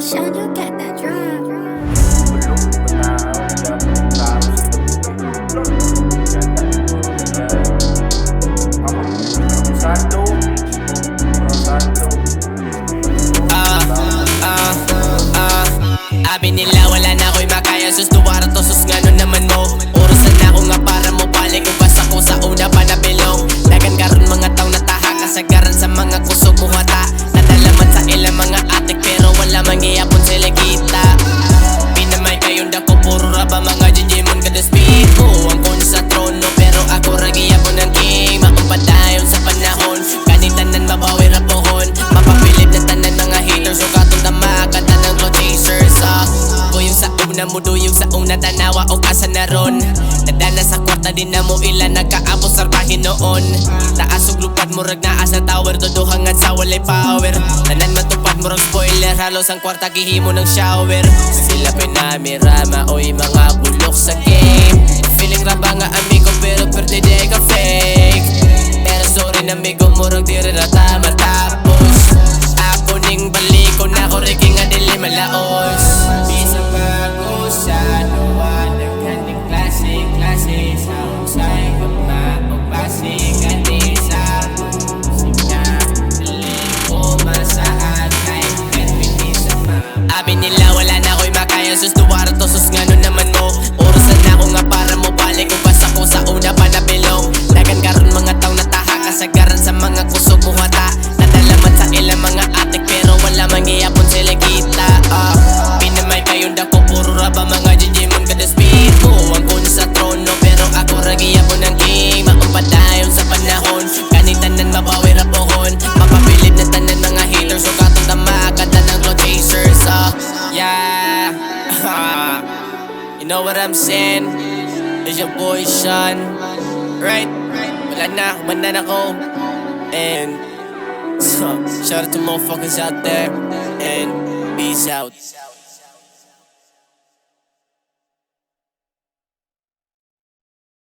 Sean, you get that drive. Uh, uh, uh, uh I been Alam mo duyong sa una tanawa o asa na ron. Nadala sa kwarta din na mo ilan Nagkaapos sarbahin noon. Taas o glupad mo rag naas na tower Duduhang at sa walay power. Tanan matupad mo rag spoiler Halos ang kwarta gihimo ng shower. Sila pinamirama oy mga bulok sa game. Feeling raba nga amigo pero perde you know what I'm saying? It's your boy Sean, right? Wala na, wala na ako. Oh. And so, shout out to motherfuckers out there. And peace out.